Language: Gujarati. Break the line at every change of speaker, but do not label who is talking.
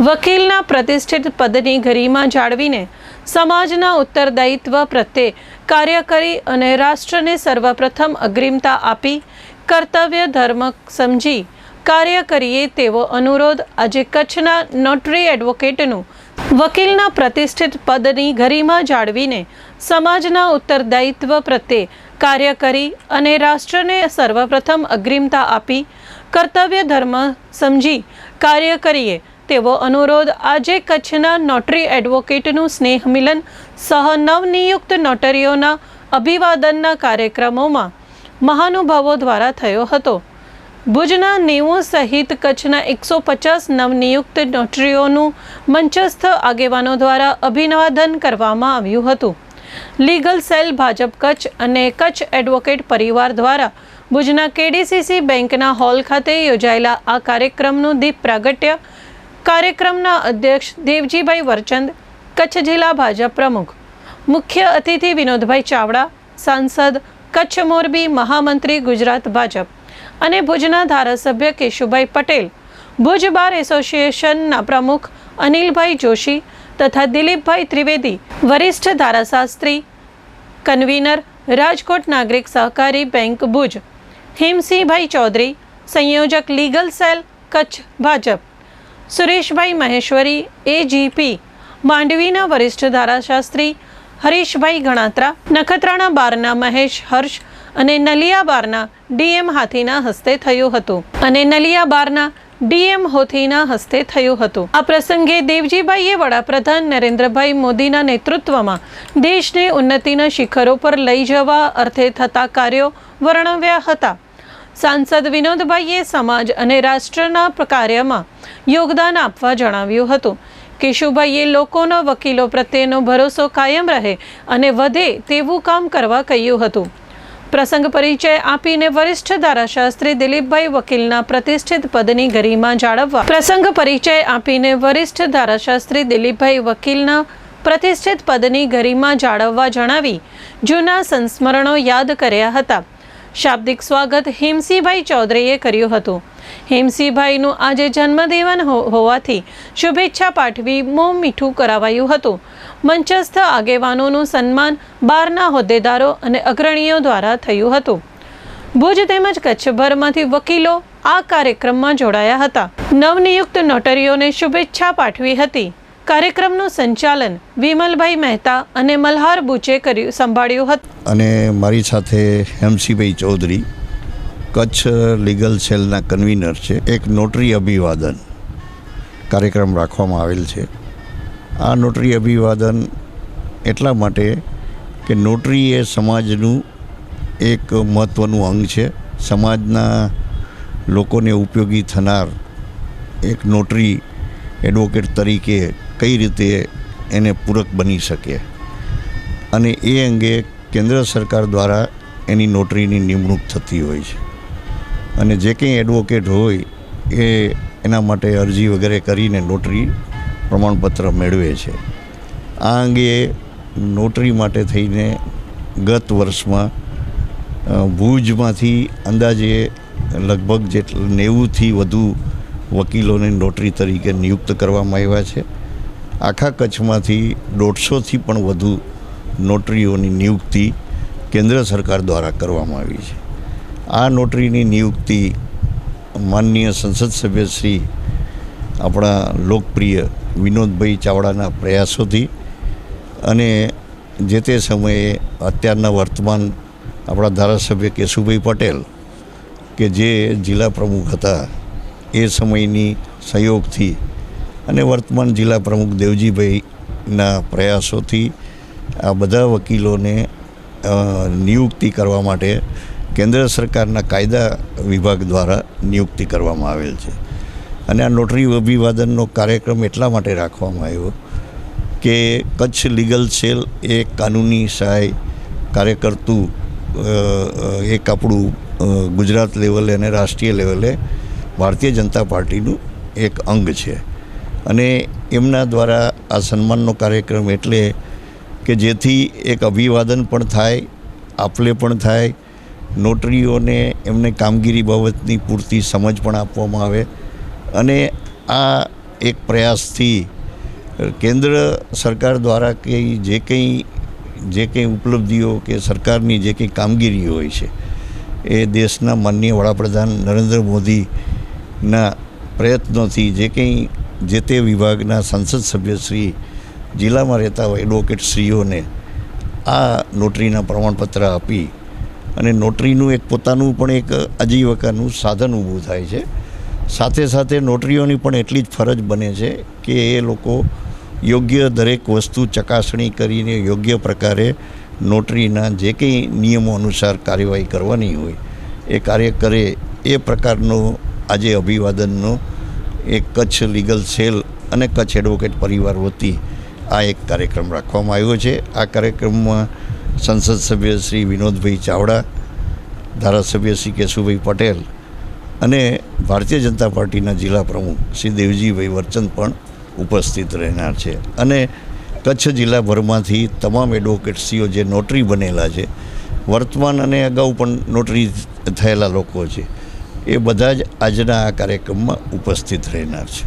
વકીલના પ્રતિષ્ઠિત પદની ગરિમા જાળવીને સમાજના ઉત્તરદાયિત્વ પ્રત્યે કાર્ય કરી અને રાષ્ટ્રને સર્વપ્રથમ અગ્રિમતા આપી, કર્તવ્ય ધર્મ સમજી કાર્ય કરીએ તેવો અનુરોધ આજે કચ્છના નોટરી એડવોકેટનું વકીલના પ્રતિષ્ઠિત પદની ગરિમા જાળવીને સમાજના ઉત્તરદાયિત્વ પ્રત્યે કાર્ય કરી અને રાષ્ટ્રને સર્વપ્રથમ અગ્રિમતા આપી, કર્તવ્ય ધર્મ સમજી કાર્ય કરીએ તેવો અનુરોધ આજે કચ્છના નોટરી એડવોકેટનું સ્નેહ મિલન સહ નવનિયુક્ત નોટરીઓના અભિવાદનના કાર્યક્રમોમાં મહાનુભાવો દ્વારા થયો હતો. ભુજના નેવું સહિત કચ્છના એકસો પચાસ નવનિયુક્ત નોટરીઓનું મંચસ્થ આગેવાનો દ્વારા અભિવાદન કરવામાં આવ્યું હતું. લીગલ સેલ ભાજપ કચ્છ અને કચ્છ એડવોકેટ પરિવાર દ્વારા ભુજના કેડીસીસી બેંકના હોલ ખાતે યોજાયેલા આ કાર્યક્રમનું દીપ પ્રાગટ્ય કાર્યક્રમના અધ્યક્ષ દેવજીભાઈ વરચંદ, કચ્છ જિલ્લા ભાજપ પ્રમુખ. મુખ્ય અતિથિ વિનોદભાઈ ચાવડા, સાંસદ કચ્છ મોરબી મહામંત્રી ગુજરાત ભાજપ અને ભુજના ધારાસભ્ય કેશુભાઈ પટેલ, ભુજ બાર એસોસિએશનના પ્રમુખ અનિલભાઈ જોશી તથા દિલીપભાઈ ત્રિવેદી, વરિષ્ઠ ધારાશાસ્ત્રી, કન્વીનર, રાજકોટ નાગરિક સહકારી બેંક ભુજ, હિમસિંહભાઈ ચૌધરી, સંયોજક legal cell, Kutch Bhajap. Sureshbhai Maheshwari AGP માંડવીના વરિષ્ઠ ધારાશાસ્ત્રી, હરીશભાઈ ગણાત્રા, નખત્રાણા બારના મહેશ હર્ષ અને નલિયા બારના ડીએમ હાથીના હસ્તે થયું હતું અને નલિયા બારના ડીએમ હોથીના હસ્તે થયું હતું. આ પ્રસંગે દેવજીભાઈએ વડાપ્રધાન નરેન્દ્રભાઈ મોદીના નેતૃત્વમાં દેશને ઉન્નતિના શિખરો પર લઈ જવા અર્થે થતા કાર્યો વર્ણવ્યા હતા. સાંસદ વિનોદભાઈએ સમાજ અને રાષ્ટ્રના કાર્યમાં યોગદાન આપવા જણાવ્યું હતું. કેશુભાઈએ લોકોના વકીલો પ્રત્યેનો ભરોસો કાયમ રહે અને વધે તેવું કામ કરવા કહ્યું હતું. પ્રસંગ પરિચય આપીને વરિષ્ઠ ધારાશાસ્ત્રી દિલીપભાઈ વકીલના પ્રતિષ્ઠિત પદની ગરિમા જાળવવા પ્રસંગ પરિચય આપીને વરિષ્ઠ ધારાશાસ્ત્રી દિલીપભાઈ વકીલના પ્રતિષ્ઠિત પદની ગરિમા જાળવવા જણાવી જૂના સંસ્મરણો યાદ કર્યા હતા. શાબ્દિક સ્વાગત હેમસિંહભાઈ ચૌધરીએ કર્યું હતું. હેમસિંહભાઈનું આજે જન્મદિવન હોવાથી શુભેચ્છા પાઠવી મોં મીઠું કરાવાયું હતું. મંચસ્થ આગેવાનોનું સન્માન બારના હોદ્દેદારો અને અગ્રણીઓ દ્વારા થયું હતું. ભુજ તેમજ કચ્છભરમાંથી વકીલો આ કાર્યક્રમમાં જોડાયા હતા. નવનિયુક્ત નોટરીઓને શુભેચ્છા પાઠવી હતી. કાર્યક્રમનું સંચાલન વિમલભાઈ મહેતા અને મલ્હાર બુચે કર્યું, સંભાળ્યું હતું.
અને મારી સાથે હેમસીભાઈ ચૌધરી, કચ્છ લીગલ સેલના કન્વીનર છે. એક નોટરી અભિવાદન કાર્યક્રમ રાખવામાં આવેલ છે. આ નોટરી અભિવાદન એટલા માટે કે નોટરી એ સમાજનું એક મહત્ત્વનું અંગ છે. સમાજના લોકોને ઉપયોગી થનાર એક નોટરી એડવોકેટ તરીકે કઈ રીતે એને પૂરક બની શકે? અને એ અંગે કેન્દ્ર સરકાર દ્વારા એની નોટરીની નિમણૂક થતી હોય છે. અને જે કંઈ એડવોકેટ હોય એ એના માટે અરજી વગેરે કરીને નોટરી પ્રમાણપત્ર મેળવે છે. આ અંગે નોટરી માટે થઈને ગત વર્ષમાં ભુજમાંથી અંદાજે લગભગ જેટલા નેવુંથી વધુ વકીલોને નોટરી તરીકે નિયુક્ત કરવામાં આવ્યા છે. આખા કચ્છમાંથી દોઢસોથી પણ વધુ નોટરીઓની નિયુક્તિ કેન્દ્ર સરકાર દ્વારા કરવામાં આવી છે. આ નોટરીની નિયુક્તિ માનનીય સંસદ સભ્ય શ્રી આપણા લોકપ્રિય વિનોદભાઈ ચાવડાના પ્રયાસોથી અને જે તે સમયે અત્યારના વર્તમાન આપણા ધારાસભ્ય કેશુભાઈ પટેલ કે જે જિલ્લા પ્રમુખ હતા, એ સમયની સહયોગથી અને વર્તમાન જિલ્લા પ્રમુખ દેવજીભાઈના પ્રયાસોથી આ બધા વકીલોને નિયુક્તિ કરવા માટે કેન્દ્ર સરકારના કાયદા વિભાગ દ્વારા નિયુક્તિ કરવામાં આવેલ છે. અને આ નોટરી અભિવાદનનો કાર્યક્રમ એટલા માટે રાખવામાં આવ્યો કે કચ્છ લીગલ સેલ એ કાનૂની સહાય કાર્ય કરતું અ, અ, એક આપણું ગુજરાત લેવલે અને રાષ્ટ્રીય લેવલે ભારતીય જનતા પાર્ટીનું એક અંગ છે. અને એમના દ્વારા આ સન્માનનો કાર્યક્રમ એટલે કે જેથી એક અભિવાદન પણ થાય, આપલે પણ થાય, નોટરીઓને એમને કામગીરી બાબતની પૂરતી સમજ પણ આપવામાં આવે અને આ એક પ્રયાસથી કેન્દ્ર સરકાર દ્વારા કે જે કંઈ જે કંઈ ઉપલબ્ધિઓ કે સરકારની જે કંઈ કામગીરી હોય છે, એ દેશના માનનીય વડાપ્રધાન નરેન્દ્ર મોદીના પ્રયત્નોથી જે કંઈ જે તે વિભાગના સંસદ સભ્યશ્રી જિલ્લામાં રહેતા હોય એડવોકેટ શ્રીઓને આ નોટરીના પ્રમાણપત્ર આપી અને નોટરીનું એક પોતાનું પણ એક આજીવિકાનું સાધન ઊભું થાય છે. સાથે સાથે નોટરીઓની પણ એટલી જ ફરજ બને છે કે એ લોકો યોગ્ય દરેક વસ્તુ ચકાસણી કરીને યોગ્ય પ્રકારે નોટરીના જે કંઈ નિયમો અનુસાર કાર્યવાહી કરવાની હોય, એ કાર્ય કરે એ પ્રકારનો આજે અભિવાદનનો એક કચ્છ લીગલ સેલ અને કચ્છ એડવોકેટ પરિવાર વતી આ એક કાર્યક્રમ રાખવામાં આવ્યો છે. આ કાર્યક્રમમાં સંસદ સભ્ય શ્રી વિનોદભાઈ ચાવડા, ધારાસભ્ય શ્રી કેશુભાઈ પટેલ અને ભારતીય જનતા પાર્ટીના જિલ્લા પ્રમુખ શ્રી દેવજીભાઈ વર્ચન પણ ઉપસ્થિત રહેનાર છે. અને કચ્છ જિલ્લાભરમાંથી તમામ એડવોકેટસીઓ જે નોટરી બનેલા છે, વર્તમાન અને અગાઉ પણ નોટરી થયેલા લોકો છે. એ બધા જ આજના આ કાર્યક્રમમાં ઉપસ્થિત રહેનાર છે.